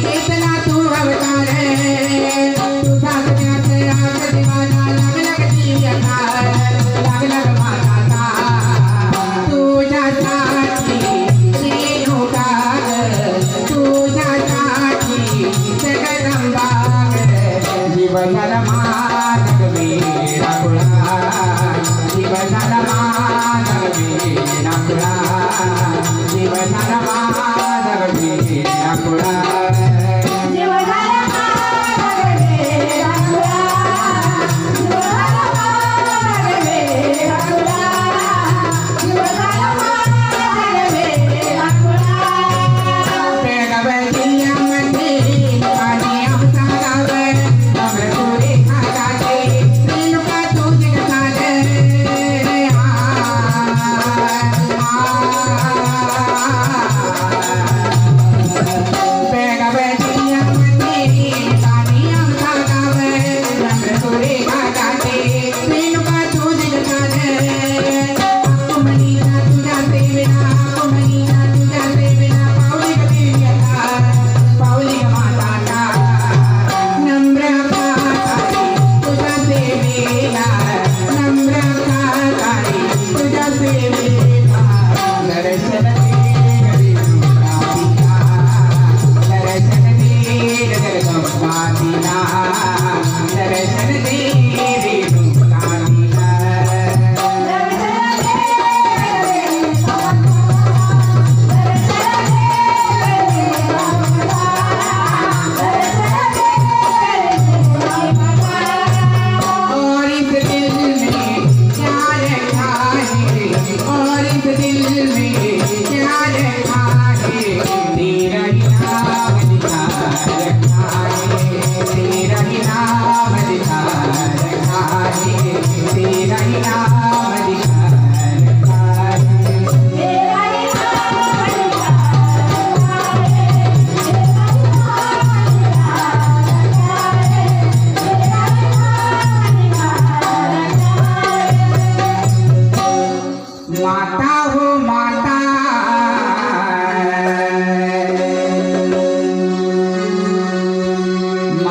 भक्तांसाठी घेतला तू अवतार माधवी सगळ्यात ah, ah, ah. Mata ou matar.